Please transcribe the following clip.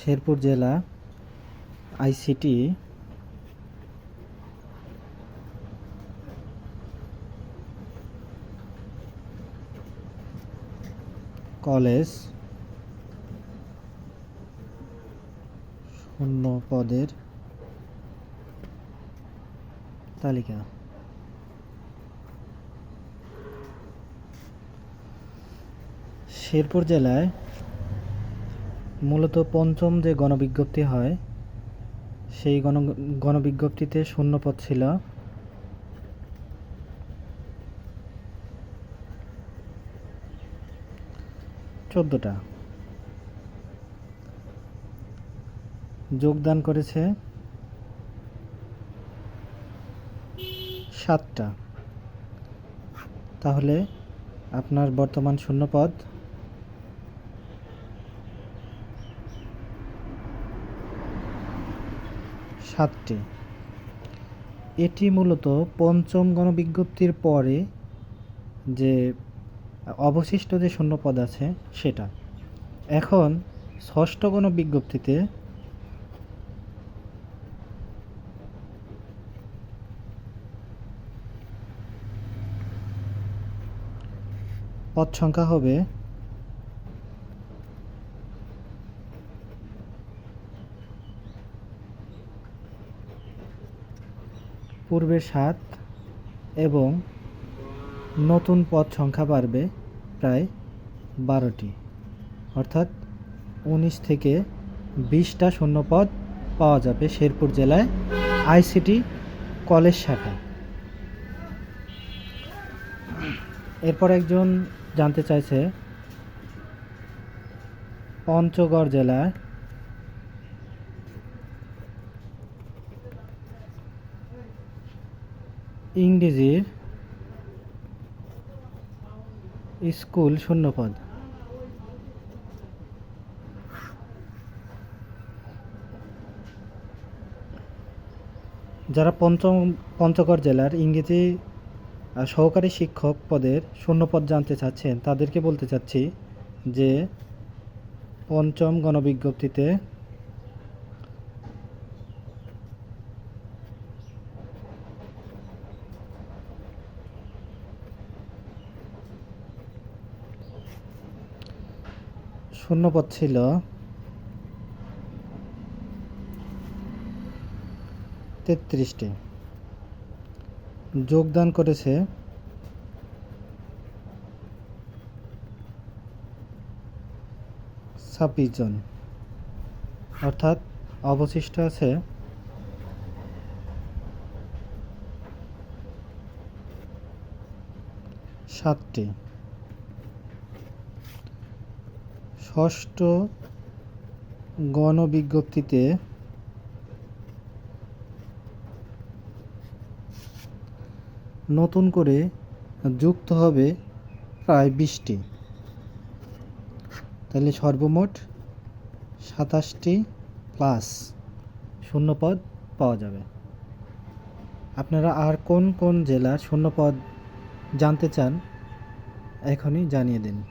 শেরপুর জেলা ICT college শূন্য পদের তালিকা। শেরপুর জেলায় মূলত পঞ্চম যে গণবিজ্ঞপ্তি হয়, সেই গণ, গণবিজ্ঞপ্তিতে শূন্যপদ ছিল। চোদ্দোটা। যোগদান করেছে সাতটা। তাহলে আপনার বর্তমান শূন্যপদ সাতটি। এটি মূলত পঞ্চম গণবিজ্ঞপ্তির পরে যে অবশিষ্ট যে শূন্যপদ আছে সেটা। এখন ষষ্ঠ গণবিজ্ঞপ্তিতে পদ সংখ্যা হবে পূর্বে সাত এবং নতুন পদ সংখ্যা বাড়বে প্রায় বারোটি। অর্থাৎ উনিশ থেকে বিশটা শূন্যপদ পাওয়া যাবে শেরপুর জেলায় আইসিটি কলেজ শাখায়। এরপর একজন জানতে চাইছে, পঞ্চগড় জেলায় ইংরেজির স্কুল শূন্যপদ। যারা পঞ্চম, পঞ্চগড় জেলার ইংরেজি সহকারী শিক্ষক পদের শূন্যপদ জানতে চাচ্ছেন, তাদেরকে বলতে চাচ্ছি যে পঞ্চম গণবিজ্ঞপ্তিতে শূন্যপদ ছিল। তেত্রিশটি। যোগদান করেছে ছাব্বিশ জন। অর্থাৎ অবশিষ্ট আছে সাতটি। ষষ্ঠ গণবিজ্ঞপ্তিতে নতুন করে যুক্ত হবে প্রায় বিশটি। তাহলে সর্বমোট সাতাশটি প্লাস শূন্যপদ পাওয়া যাবে। আপনারা আর কোন কোন জেলার শূন্যপদ জানতে চান, এখনই জানিয়ে দিন।